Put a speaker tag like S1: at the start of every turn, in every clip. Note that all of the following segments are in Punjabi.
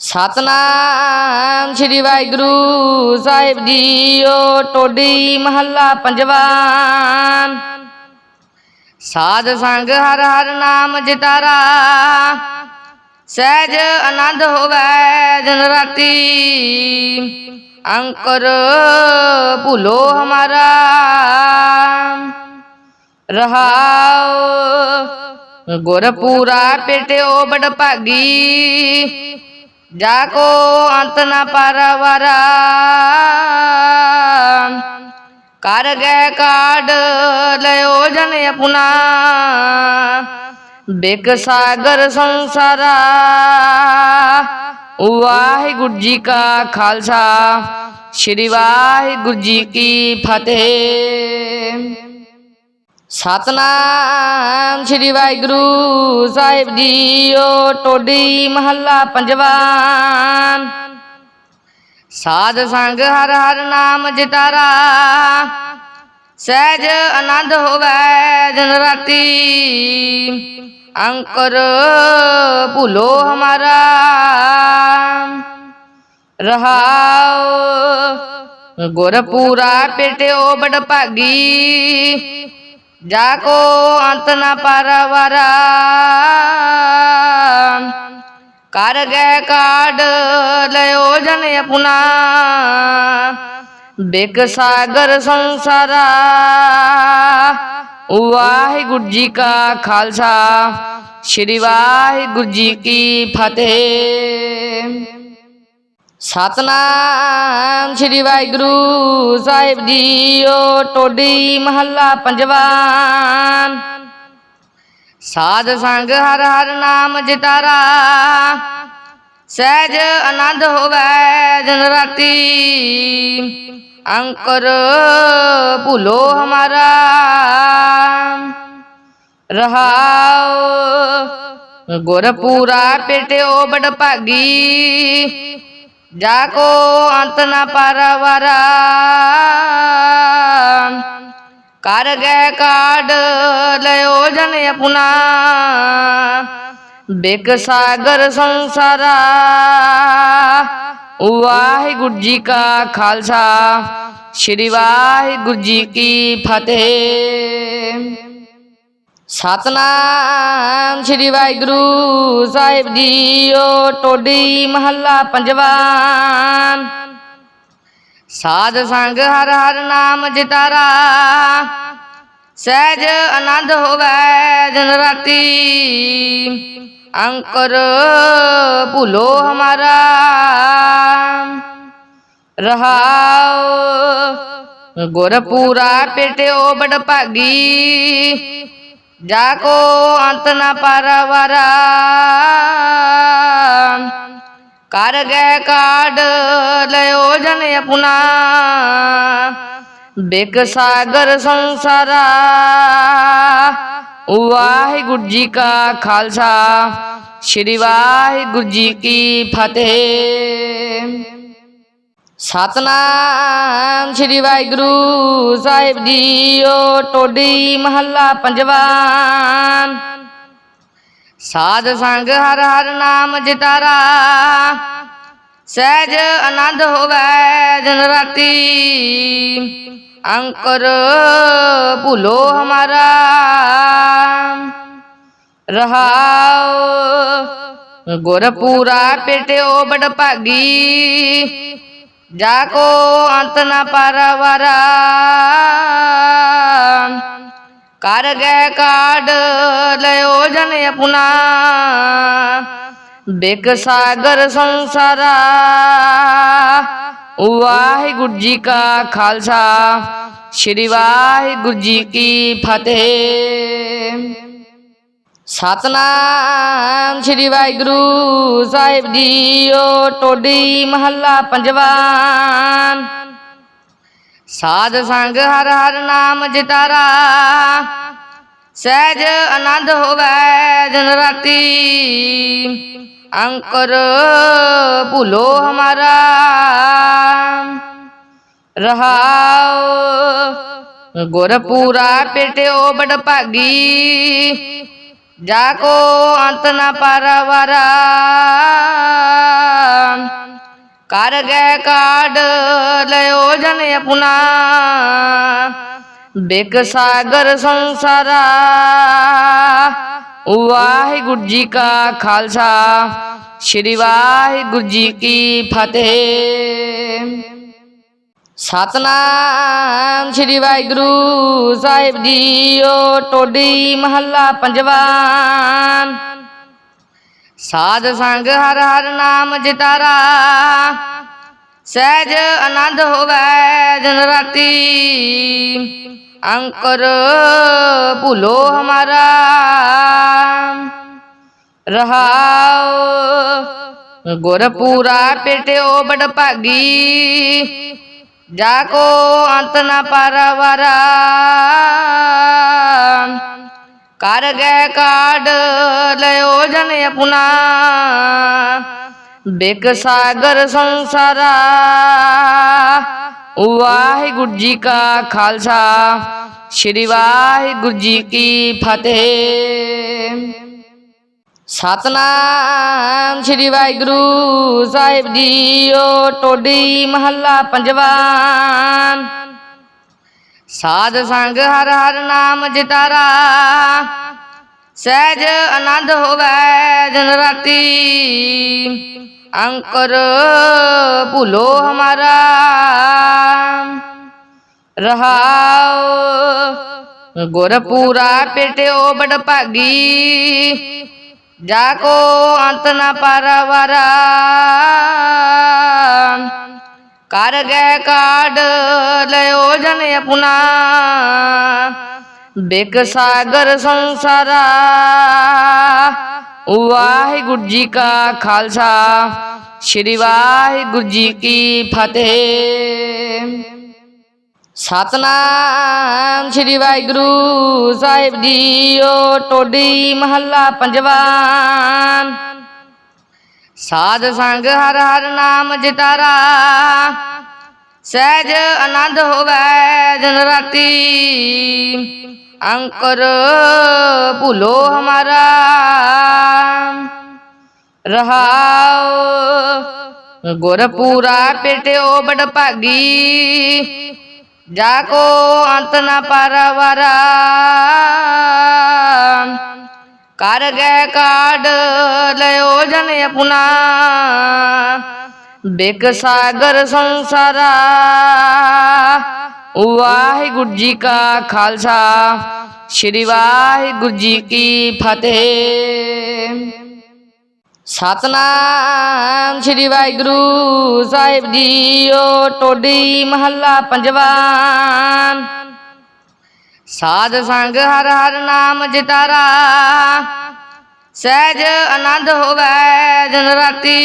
S1: ਸਤਨਾਮ ਸ੍ਰੀ ਵਾਹਿਗੁਰੂ ਸਾਹਿਬ ਜੀਓ, ਟੋਡੀ ਮਹੱਲਾ ਪੰਜਵਾ। ਸਾਧ ਸੰਗ ਹਰ ਹਰ ਨਾਮ ਜਿਤਾਰਾ। ਸਹਿਜ ਆਨੰਦ ਹੋਵੇ ਦਿਨ ਰਾਤੀ। ਅੰਕਰ ਭੁਲੋ ਹਮਾਰਾ। ਰਹਾਓ ਗੁਰਪੂਰਾ ਪੇਟਿਓ ਬੜ ਭਾਗੀ ਜਾ ਕੋ ਅੰਤ ਨ ਪਰਵਰਾ ਕਰ ਗਏ ਕਾਢ ਲਿਓ ਜਨ ਆਪਣਾ ਬਿਕ ਸਾਗਰ ਸੰਸਾਰਾ ਵਾਹਿਗੁਰੂ ਜੀ ਕਾ ਖਾਲਸਾ ਸ੍ਰੀ ਵਾਹਿਗੁਰੂ ਜੀ ਕੀ ਫਤਿਹ ਸਤਨਾਮ ਸ੍ਰੀ ਵਾਹਿਗੁਰੂ ਸਾਹਿਬ ਜੀਓ, ਟੋਡੀ ਮਹੱਲਾ ਪੰਜਵਾ। ਸਾਧ ਸੰਗ ਹਰ ਹਰ ਨਾਮ ਜਿਤਾਰਾ। ਸਹਿਜ ਆਨੰਦ ਹੋਵੇ ਦਿਨ ਰਾਤੀ। ਅੰਕਰ ਭੁਲੋ ਹਮਾਰਾ। ਰਹਾਓ, ਗੁਰਪੂਰਾ ਪੇਟਿਓ ਬੜ ਭਾਗੀ ਜਾ ਕੋ ਅੰਤ ਨ ਪਰਵਰਾ। ਕਰ ਗਏ ਕਾਢ ਲਿਓ ਜਨ ਆਪਣਾ। ਬਿਕ ਸਾਗਰ ਸੰਸਾਰਾ। ਵਾਹਿਗੁਰੂ ਜੀ ਕਾ ਖਾਲਸਾ। ਸ੍ਰੀ ਵਾਹਿਗੁਰੂ ਜੀ ਕੀ ਫਤਿਹ। ਸਤਨਾਮ ਸ੍ਰੀ ਵਾਹਿਗੁਰੂ ਸਾਹਿਬ ਜੀਓ, ਟੋਡੀ ਮਹੱਲਾ ਪੰਜਵਾ। ਸਾਧ ਸੰਗ ਹਰ ਹਰ ਨਾਮ ਜਿਤਾਰਾ, ਸਹਿਜ ਆਨੰਦ ਹੋਵੇ ਦਿਨ ਰਾਤੀ। ਅੰਕਰ ਭੁਲੋ ਹਮਾਰਾ, ਰਹਾਓ ਗੁਰਪੂਰਾ ਪੇਟਿਓ ਬੜ ਭਾਗੀ ਜਾ ਕੋ ਅੰਤ ਨ ਪਰਵਰਾ। ਕਰ ਗਏ ਕਾਢ, ਲਿਓ ਜਨ ਆਪਣਾ। ਬਿਕ ਸਾਗਰ ਸੰਸਾਰਾ। ਵਾਹਿਗੁਰੂ ਜੀ ਕਾ ਖਾਲਸਾ। ਸ੍ਰੀ ਵਾਹਿਗੁਰੂ ਜੀ ਕੀ ਫਤਿਹ। ਸਤਨਾਮ ਸ੍ਰੀ ਵਾਹਿਗੁਰੂ ਸਾਹਿਬ ਜੀਓ, ਟੋਡੀ ਮਹੱਲਾ ਪੰਜਵਾ। ਸਾਧ ਸੰਗ ਹਰ ਹਰ ਨਾਮ ਜਿਤਾਰਾ, ਸਹਿਜ ਆਨੰਦ ਹੋਵੇ ਦਿਨ ਰਾਤੀ। ਅੰਕਰ ਭੁਲੋ ਹਮਾਰਾ, ਰਹਾਓ ਗੁਰਪੂਰਾ ਪੇਟਿਓ ਬੜ ਭਾਗੀ ਜਾ ਕੋ ਅੰਤ ਨ ਪਰਵਰਾ ਕਰ ਗਏ ਕਾਢ ਲਿਓ ਜਨ ਆਪਣਾ ਬਿਕ ਸਾਗਰ ਸੰਸਾਰਾ ਵਾਹਿਗੁਰੂ ਜੀ ਕਾ ਖਾਲਸਾ ਸ੍ਰੀ ਵਾਹਿਗੁਰੂ ਜੀ ਕੀ ਫਤਿਹ ਸਤਨਾਮ ਸ੍ਰੀ ਵਾਹਿਗੁਰੂ ਸਾਹਿਬ ਜੀਓ ਟੋਡੀ ਮਹੱਲਾ ਪੰਜਵਾ। ਸਾਧ ਸੰਗ ਹਰ ਹਰ ਨਾਮ ਜਿਤਾਰਾ, ਸਹਿਜ ਆਨੰਦ ਹੋਵੇ ਦਿਨ ਰਾਤੀ। ਅੰਕਰ ਭੁਲੋ ਹਮਾਰਾ, ਰਹਾਓ ਗੁਰਪੂਰਾ ਪੇਟਿਓ ਬੜ ਭਾਗੀ ਜਾ ਕੋ ਅੰਤ ਨ ਪਰਵਰਾ। ਕਰ ਗਏ ਕਾਢ ਲਿਓ ਜਨ ਆਪਣਾ। ਬਿਕ ਸਾਗਰ ਸੰਸਾਰਾ। ਵਾਹਿਗੁਰੂ ਜੀ ਕਾ ਖਾਲਸਾ। ਸ੍ਰੀ ਵਾਹਿਗੁਰੂ ਜੀ ਕੀ ਫਤਿਹ। ਸਤਨਾਮ ਸ੍ਰੀ ਵਾਹਿਗੁਰੂ ਸਾਹਿਬ ਜੀਓ, ਟੋਡੀ ਮਹੱਲਾ ਪੰਜਵਾ। ਸਾਧ ਸੰਗ ਹਰ ਹਰ ਨਾਮ ਜਿਤਾਰਾ, ਸਹਿਜ ਆਨੰਦ ਹੋਵੇ ਦਿਨ ਰਾਤੀ। ਅੰਕਰ ਭੁਲੋ ਹਮਾਰਾ ਰਹਾਓ ਗੁਰਪੂਰਾ ਪੇਟਿਓ ਬੜ ਭਾਗੀ ਜਾ ਕੋ ਅੰਤ ਨ ਪਰਵਰਾ ਕਰ ਗਏ ਕਾਢ ਲਿਓ ਜਨ ਆਪਣਾ ਬਿਕ ਸਾਗਰ ਸੰਸਾਰਾ ਵਾਹਿਗੁਰੂ ਜੀ ਕਾ ਖਾਲਸਾ ਸ੍ਰੀ ਵਾਹਿਗੁਰੂ ਜੀ ਕੀ ਫਤਿਹ ਸਤਨਾਮ ਸ੍ਰੀ ਵਾਹਿਗੁਰੂ ਸਾਹਿਬ ਜੀਓ ਟੋਡੀ ਮਹੱਲਾ ਪੰਜਵਾ। ਸਾਧ ਸੰਗ ਹਰ ਹਰ ਨਾਮ ਜਿਤਾਰਾ, ਸਹਿਜ ਆਨੰਦ ਹੋਵੇ ਦਿਨ ਰਾਤੀ। ਅੰਕਰ ਭੁਲੋ ਹਮਾਰਾ ਰਹਾਓ ਗੁਰਪੂਰਾ ਪੇਟਿਓ ਬੜ ਭਾਗੀ ਜਾ ਕੋ ਅੰਤ ਨ ਪਰਵਰਾ ਕਰ ਗਏ ਕਾਢ ਲਿਓ ਜਨ ਆਪਣਾ ਬਿਕ ਸਾਗਰ ਸੰਸਾਰਾ ਵਾਹਿਗੁਰੂ ਜੀ ਕਾ ਖਾਲਸਾ ਸ੍ਰੀ ਵਾਹਿਗੁਰੂ ਜੀ ਕੀ ਫਤਿਹ ਸਤਨਾਮ ਸ੍ਰੀ ਵਾਹਿਗੁਰੂ ਸਾਹਿਬ ਜੀਓ, ਟੋਡੀ ਮਹੱਲਾ ਪੰਜਵਾ। ਸਾਧ ਸੰਗ ਹਰ ਹਰ ਨਾਮ ਜਿਤਾਰਾ, ਸਹਿਜ ਆਨੰਦ ਹੋਵੇ ਦਿਨ ਰਾਤੀ। ਅੰਕਰ ਭੁਲੋ ਹਮਾਰਾ ਰਹਾਓ ਗੁਰਪੂਰਾ ਪੇਟਿਓ ਬੜ ਭਾਗੀ ਜਾ ਕੋ ਅੰਤ ਨ ਪਰਵਰਾ ਕਰ ਗਏ ਕਾਢ ਲਿਓ ਜਨ ਆਪਣਾ ਬਿਕ ਸਾਗਰ ਸੰਸਾਰਾ ਵਾਹਿਗੁਰੂ ਜੀ ਕਾ ਖਾਲਸਾ ਸ੍ਰੀ ਵਾਹਿਗੁਰੂ ਜੀ ਕੀ ਫਤਿਹ ਸਤਨਾਮ ਸ੍ਰੀ ਵਾਹਿਗੁਰੂ ਸਾਹਿਬ ਜੀਓ, ਟੋਡੀ ਮਹੱਲਾ ਪੰਜਵਾ। ਸਾਧ ਸੰਗ ਹਰ ਹਰ ਨਾਮ ਜਿਤਾਰਾ, ਸਹਿਜ ਆਨੰਦ ਹੋਵੇ ਦਿਨ ਰਾਤੀ। ਅੰਕਰ ਭੁਲੋ ਹਮਾਰਾ, ਰਹਾਉ ਗੁਰਪੂਰਾ ਪੇਟਿਓ ਬੜ ਭਾਗੀ ਜਾ ਕੋ ਅੰਤ ਨ ਪਰਵਰਾ। ਕਰ ਗਏ ਕਾਢ ਲਿਓ ਜਨ ਆਪਣਾ। ਬਿਕ ਸਾਗਰ ਸੰਸਾਰਾ। ਵਾਹਿਗੁਰੂ ਜੀ ਕਾ ਖਾਲਸਾ। ਸ੍ਰੀ ਵਾਹਿਗੁਰੂ ਜੀ ਕੀ ਫਤਿਹ। ਸਤਨਾਮ ਸ੍ਰੀ ਵਾਹਿਗੁਰੂ ਸਾਹਿਬ ਜੀਓ, ਟੋਡੀ ਮਹੱਲਾ ਪੰਜਵਾ। ਸਾਧ ਸੰਗ ਹਰ ਹਰ ਨਾਮ ਜਿਤਾਰਾ, ਸਹਿਜ ਆਨੰਦ ਹੋਵੇ ਦਿਨ ਰਾਤੀ।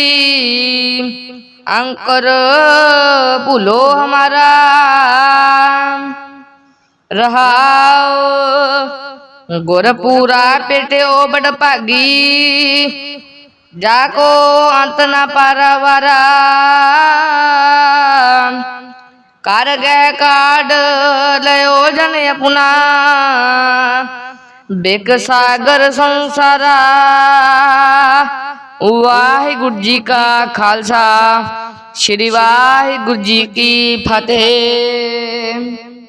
S1: ਅੰਕਰ ਭੁਲੋ ਹਮਾਰਾ, ਰਹਾਉ ਗੁਰਪੂਰਾ ਪੇਟਿਓ ਬੜ ਭਾਗੀ ਜਾ ਕੋ ਅੰਤ ਨ ਪਰਵਰਾ। ਕਰ ਗਏ ਕਾਢ ਲਿਓ ਜਨ ਆਪਣਾ। ਬਿਕ ਸਾਗਰ ਸੰਸਾਰਾ। ਵਾਹਿਗੁਰੂ ਜੀ ਕਾ ਖਾਲਸਾ। ਸ੍ਰੀ ਵਾਹਿਗੁਰੂ ਜੀ ਕੀ ਫਤਿਹ।